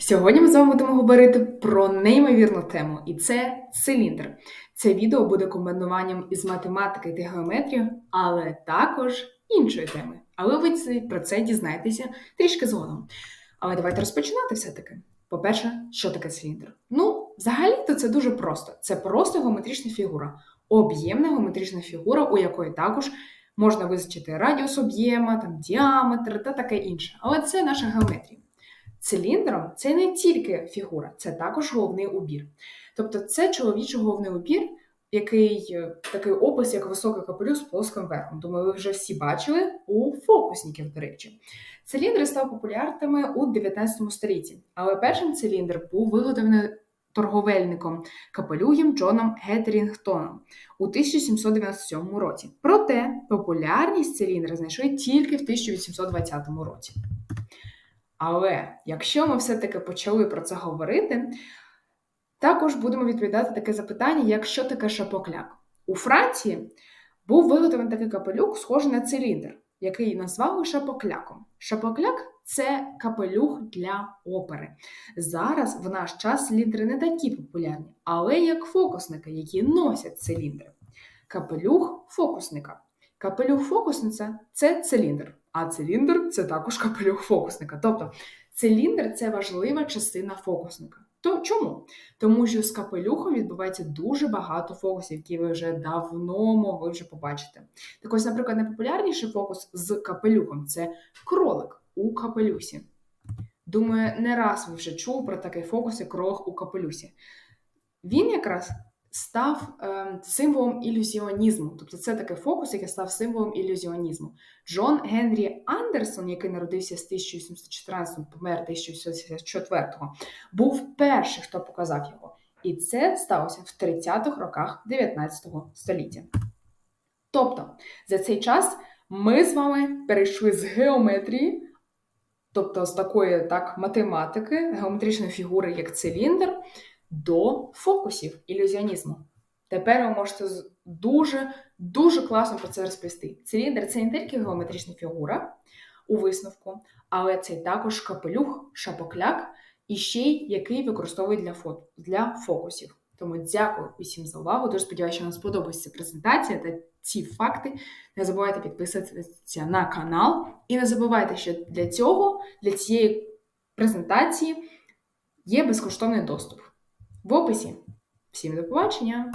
Сьогодні ми з вами будемо говорити про неймовірну тему, і це циліндр. Це відео буде комбінуванням із математики та геометрії, але також іншої теми. Але ви про це дізнаєтеся трішки згодом. Але давайте розпочинати все-таки. По-перше, що таке циліндр? Ну, взагалі-то це дуже просто. Це просто геометрична фігура, об'ємна геометрична фігура, у якої також можна визначити радіус об'єма, діаметр та таке інше. Але це наша геометрія. Циліндром це не тільки фігура, це також головний убір. Тобто це чоловічий головний убір, який е, такий опис, як високий капелюх з плоским верхом. Думаю, ви вже всі бачили у фокусників, до речі. Циліндри став популярними у 19 столітті, але першим циліндр був виготовлений торговельником капелюгом Джоном Геттерінгтоном у 1797 році. Проте популярність циліндра знайшли тільки в 1820 році. Але якщо ми все-таки почали про це говорити, також будемо відповідати таке запитання, як що таке шапокляк. У Франції був виготовлений такий капелюх, схожий на циліндр, який назвали шапокляком. Шапокляк це капелюх для опери. Зараз в наш час циліндри не такі популярні, але як фокусники, які носять циліндри. Капелюх фокусника. Капелюх фокусника це циліндр, а циліндр це також капелюх фокусника. Тобто циліндр це важлива частина фокусника. То чому? Тому що з капелюхом відбувається дуже багато фокусів, які ви вже давно могли вже побачити. Так ось, наприклад, найпопулярніший фокус з капелюхом це кролик у капелюсі. Думаю, не раз ви вже чули про такий фокус, як кролик у капелюсі. Він якраз став е, символом ілюзіонізму. Тобто це такий фокус, який став символом ілюзіонізму. Джон Генрі Андерсон, який народився з 1714, помер 1874, був перший, хто показав його. І це сталося в 30-х роках 19 століття. Тобто, за цей час ми з вами перейшли з геометрії, тобто з такої так математики, геометричної фігури, як циліндр, до фокусів ілюзіонізму. Тепер ви можете дуже дуже класно про це розповісти. Циліндр це не тільки геометрична фігура у висновку, але це також капелюх, шапокляк і ще й який використовують для, фото, для фокусів. Тому дякую усім за увагу. Дуже сподіваюся, що вам сподобається презентація та ці факти. Не забувайте підписатися на канал. І не забувайте, що для цього, для цієї презентації є безкоштовний доступ в описі. Всім до побачення!